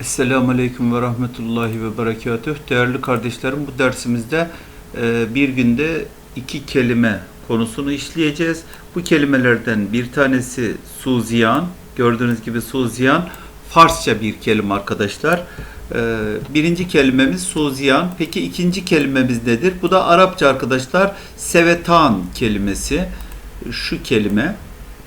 Esselamu Aleyküm ve Rahmetullahi ve Berekatüh. Değerli kardeşlerim bu dersimizde e, bir günde iki kelime konusunu işleyeceğiz. Bu kelimelerden bir tanesi suziyan. Gördüğünüz gibi suziyan Farsça bir kelime arkadaşlar. E, birinci kelimemiz suziyan. Peki ikinci kelimemiz nedir? Bu da Arapça arkadaşlar sevetan kelimesi. Şu kelime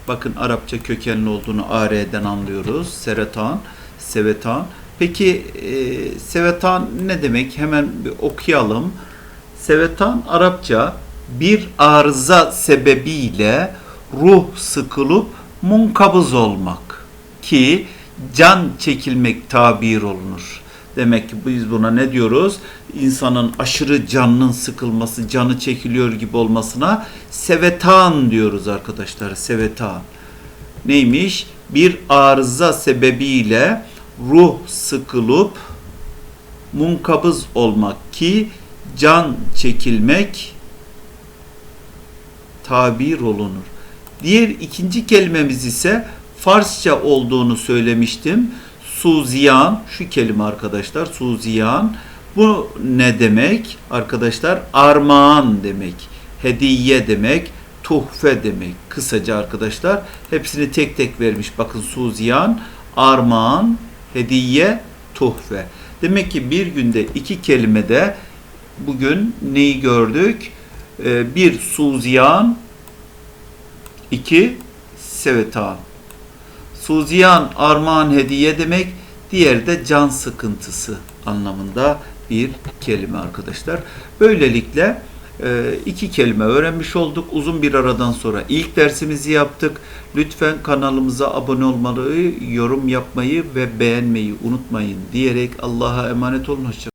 bakın Arapça kökenli olduğunu AR'den anlıyoruz. Seretan, sevetan. Peki e, sevetan ne demek? Hemen bir okuyalım. Sevetan Arapça bir arıza sebebiyle ruh sıkılıp munkabız olmak ki can çekilmek tabir olunur. Demek ki biz buna ne diyoruz? İnsanın aşırı canının sıkılması, canı çekiliyor gibi olmasına sevetan diyoruz arkadaşlar. Sevetan. Neymiş? Bir arıza sebebiyle ruh sıkılıp munkabız olmak ki can çekilmek tabir olunur. Diğer ikinci kelimemiz ise Farsça olduğunu söylemiştim. Suziyan, şu kelime arkadaşlar, suziyan. Bu ne demek? Arkadaşlar armağan demek, hediye demek, tuhfe demek. Kısaca arkadaşlar hepsini tek tek vermiş. Bakın suziyan, armağan, hediye, tuhfe. Demek ki bir günde iki kelimede bugün neyi gördük? Ee, bir suziyan, iki sevetan. Suziyan armağan hediye demek, diğeri de can sıkıntısı anlamında bir kelime arkadaşlar. Böylelikle iki kelime öğrenmiş olduk. Uzun bir aradan sonra ilk dersimizi yaptık. Lütfen kanalımıza abone olmayı, yorum yapmayı ve beğenmeyi unutmayın diyerek Allah'a emanet olun. Hoşça